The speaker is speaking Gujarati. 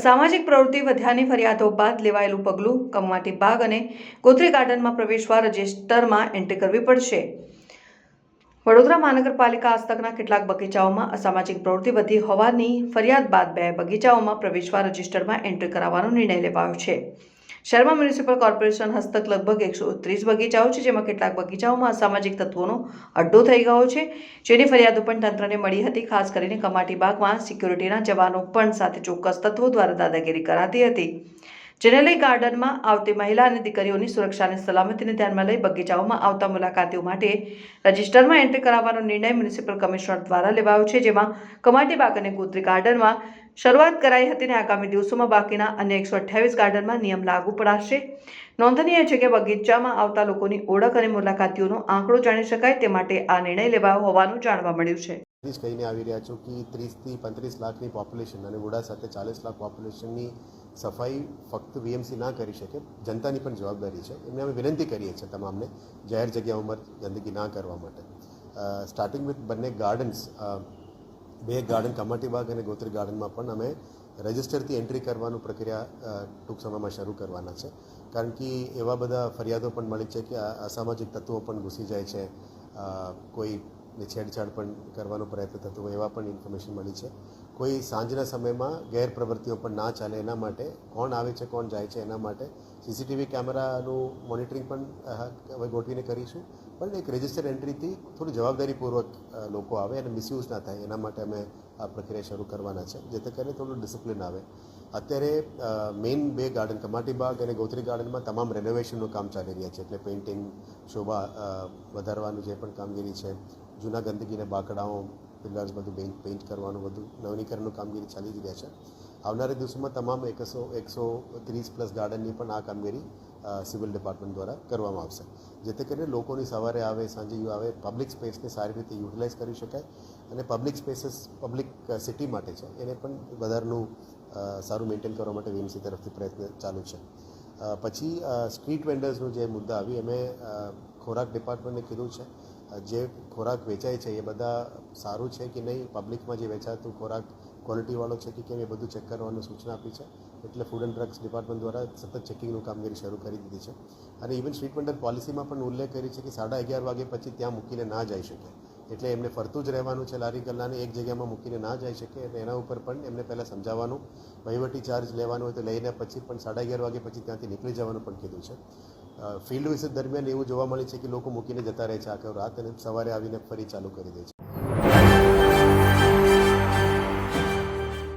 સામાજિક પ્રવૃત્તિ વધ્યાની ફરિયાદો બાદ લેવાયેલું પગલું કમવાટી બાગ અને ગોત્રી ગાર્ડનમાં પ્રવેશવા રજિસ્ટરમાં એન્ટ્રી કરવી પડશે. વડોદરા મહાનગરપાલિકા હસ્તકના કેટલાક બગીચાઓમાં અસામાજિક પ્રવૃત્તિ વધી હોવાની ફરિયાદ બાદ બે બગીચાઓમાં પ્રવેશવા રજિસ્ટરમાં એન્ટ્રી કરાવવાનો નિર્ણય લેવાયો છે. શહેરમાં મ્યુનિસિપલ કોર્પોરેશન હસ્તક લગભગ એકસો ત્રીસ બગીચાઓ છે, જેમાં કેટલાક બગીચાઓમાં અસામાજિક તત્વોનો અડ્ડો થઈ ગયો છે. જેની ફરિયાદો પણ તંત્રને મળી હતી, ખાસ કરીને કમાટી બાગમાં સિક્યુરિટીના જવાનો પણ સાથે ચોક્કસ તત્વો દ્વારા દાદાગીરી કરાતી હતી. જેને ગાર્ડનમાં આવતી મહિલા અને દીકરીઓની સુરક્ષા અને સલામતીને ધ્યાનમાં લઈ બગીચાઓમાં આવતા મુલાકાતીઓ માટે રજિસ્ટરમાં એન્ટ્રી કરાવવાનો નિર્ણય મ્યુનિસિપલ કમિશનર દ્વારા લેવાયો છે, જેમાં કમાટી બાગ અને ગોત્રી ગાર્ડનમાં શરૂઆત કરાઈ હતી અને આગામી દિવસોમાં બાકીના અન્ય એકસો અઠ્યાવીસ ગાર્ડનમાં નિયમ લાગુ પડાશે. નોંધનીય છે કે બગીચામાં આવતા લોકોની ઓળખ અને મુલાકાતીઓનો આંકડો જાણી શકાય, તે માટે આ નિર્ણય લેવાયો હોવાનું જાણવા મળ્યું છે. જ કહીને આવી રહ્યા છું કે ત્રીસથી પાંત્રીસ લાખની પોપ્યુલેશન અને વુડા સાથે ચાલીસ લાખ પોપ્યુલેશનની સફાઈ ફક્ત વીએમસી ના કરી શકે. જનતાની પણ જવાબદારી છે. એમને અમે વિનંતી કરીએ છીએ તમામને જાહેર જગ્યાઓમાં ગંદકી ના કરવા માટે. સ્ટાર્ટિંગ વિથ બંને ગાર્ડન્સ બે ગાર્ડન કમાટીબાગ અને ગોત્રી ગાર્ડનમાં પણ અમે રજિસ્ટરથી એન્ટ્રી કરવાનું પ્રક્રિયા ટૂંક સમયમાં શરૂ કરવાના છે. કારણ કે એવા બધા ફરિયાદો પણ મળી છે કે અસામાજિક તત્વો પણ ઘૂસી જાય છે. કોઈ ને છેડછાડ પણ કરવાનો પ્રયત્ન થતો હોય એવા પણ ઇન્ફોર્મેશન મળી છે. કોઈ સાંજના સમયમાં ગેરપ્રવૃત્તિઓ પણ ના ચાલે એના માટે, કોણ આવે છે, કોણ જાય છે એના માટે સીસીટીવી કેમેરાનું મોનિટરિંગ પણ હવે ગોઠવીને કરીશું. પણ એક રજિસ્ટર એન્ટ્રીથી થોડી જવાબદારીપૂર્વક લોકો આવે અને મિસયુઝ ના થાય એના માટે અમે આ પ્રક્રિયા શરૂ કરવાના છે. જેથી કરીને થોડું ડિસિપ્લિન આવે. અત્યારે મેઇન બે ગાર્ડન કમાટી બાગ અને ગોત્રી ગાર્ડનમાં તમામ રેનોવેશનનું કામ ચાલી રહ્યા છે. એટલે પેઇન્ટિંગ શોભા વધારવાનું જે પણ કામગીરી છે જૂના ગંદકીને બાકડાઓ પિલર્સ બધું પેઇન્ટ પેઇન્ટ કરવાનું બધું, નવીનીકરણનું કામગીરી ચાલી જ રહ્યા છે. આવનારા દિવસોમાં તમામ એકસો એકસો ત્રીસ પ્લસ ગાર્ડનની પણ આ કામગીરી સિવિલ ડિપાર્ટમેન્ટ દ્વારા કરવામાં આવશે. જેથી કરીને લોકોની સવારે આવે, સાંજે આવે પબ્લિક સ્પેસને સારી રીતે યુટિલાઇઝ કરી શકાય અને પબ્લિક સ્પેસીસ પબ્લિક સિટી માટે છે, એને પણ વધારનું સારું મેન્ટેન કરવા માટે વીએમસી તરફથી પ્રયત્ન ચાલુ છે. પછી સ્ટ્રીટ વેન્ડર્સનું જે મુદ્દા આવી અમે ખોરાક ડિપાર્ટમેન્ટને કીધું છે જે ખોરાક વેચાય છે એ બધા સારું છે કે નહીં? પબ્લિકમાં જે વેચાતું ખોરાક ક્વોલિટીવાળો છે કે કેમ એ બધું ચેક કરવાની સૂચના આપી છે. એટલે ફૂડ એન્ડ ડ્રગ્સ ડિપાર્ટમેન્ટ દ્વારા સતત ચેકિંગનું કામગીરી શરૂ કરી દીધી છે. અને ઇવન સ્ટ્રીટ વેન્ડર પોલિસીમાં પણ ઉલ્લેખ કરી છે કે સાડા અગિયાર વાગે પછી ત્યાં મૂકીને ના જઈ શકે. એટલે એમને ફરતું જ રહેવાનું છે લારી ગલ્લાને એક જગ્યામાં મૂકીને ના જઈ શકે, એટલે એના ઉપર પણ એમને પહેલાં સમજાવવાનું. વહીવટી ચાર્જ લેવાનો હોય તો લઈને પછી પણ સાડા અગિયાર વાગે પછી ત્યાંથી નીકળી જવાનું પણ કીધું છે. ફિલ્ડ વિઝિટ દરમિયાન એવું જોવા મળે છે કે લોકો મૂકીને જતા રહે છે આખો રાત અને સવારે આવીને ફરી ચાલુ કરી દે છે.